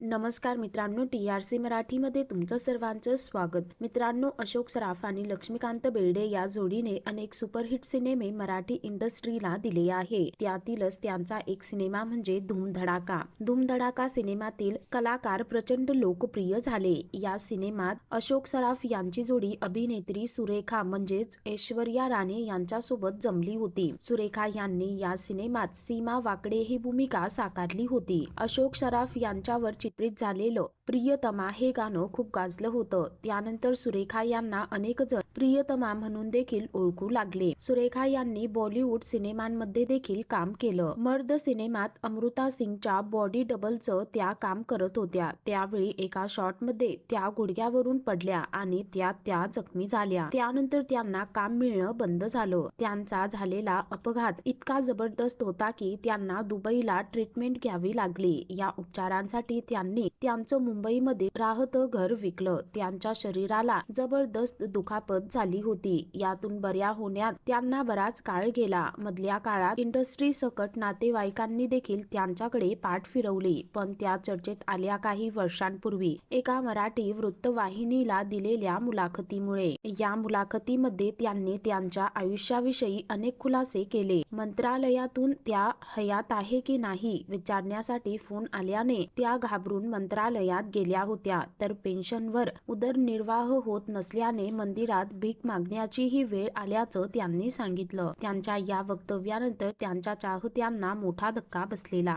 नमस्कार मित्रांनो T R C मराठीमध्ये तुमचं सर्वांचं स्वागत. मित्रांनो अशोक सराफ आणि लक्ष्मीकांत बेर्डे या जोडीने अनेक सुपरहिट सिनेमे मराठी इंडस्ट्रीला दिले आहे. त्यातीलच त्यांचा एक सिनेमा म्हणजे धूमधडाका. धूमधडाका सिनेमातील कलाकार प्रचंड लोकप्रिय झाले. या सिनेमात अशोक सराफ यांची जोडी अभिनेत्री सुरेखा म्हणजेच ऐश्वर्या राणे यांच्यासोबत जमली होती. सुरेखा यांनी या सिनेमात सीमा वाकडे ही भूमिका साकारली होती. अशोक सराफ यांच्यावर चित्रित झालेलं प्रियतमा हे गाणं खूप गाजलं होतं. त्यानंतर सुरेखा यांना अनेक जण प्रियतमा म्हणून देखील ओळखू लागले. सुरेखा यांनी बॉलिवूड सिनेमांमध्ये देखील काम केलं. मर्द सिनेमात अमृता सिंगच्या बॉडी डबलचं त्या काम करत होत्या. त्यावेळी एका शॉटमध्ये त्या गुडघ्यावरून पडल्या आणि त्या त्या जखमी झाल्या. त्यानंतर त्यांना काम मिळणं बंद झालं. त्यांचा झालेला अपघात इतका जबरदस्त होता की त्यांना दुबईला ट्रीटमेंट घ्यावी लागली. या उपचारांसाठी यांनी त्यांचं मुंबईमध्ये राहतं घर विकलं. त्यांच्या शरीराला जबरदस्त दुखापत झाली होती. यातून बऱ्या होण्यात त्यांना बराच काळ गेला. मधल्या काळात इंडस्ट्री सकट नातेवाईकांनी देखील त्यांच्याकडे पाठ फिरवली पण त्या चर्चेत आल्या काही वर्षांपूर्वी. एका मराठी वृत्तवाहिनीला दिलेल्या मुलाखतीमुळे. या मुलाखतीमध्ये त्यांनी त्यांच्या आयुष्याविषयी अनेक खुलासे केले. मंत्रालयातून त्या हयात आहे की नाही विचारण्यासाठी फोन आल्याने त्या घाबरून मंत्रालयात गेल्या होत्या. तर पेन्शनवर उदरनिर्वाह होत नसल्याने मंदिरात भीक मागण्याचीही वेळ आल्याचं त्यांनी सांगितलं. त्यांच्या या वक्तव्यानंतर त्यांच्या चाहत्यांना मोठा धक्का बसलेला.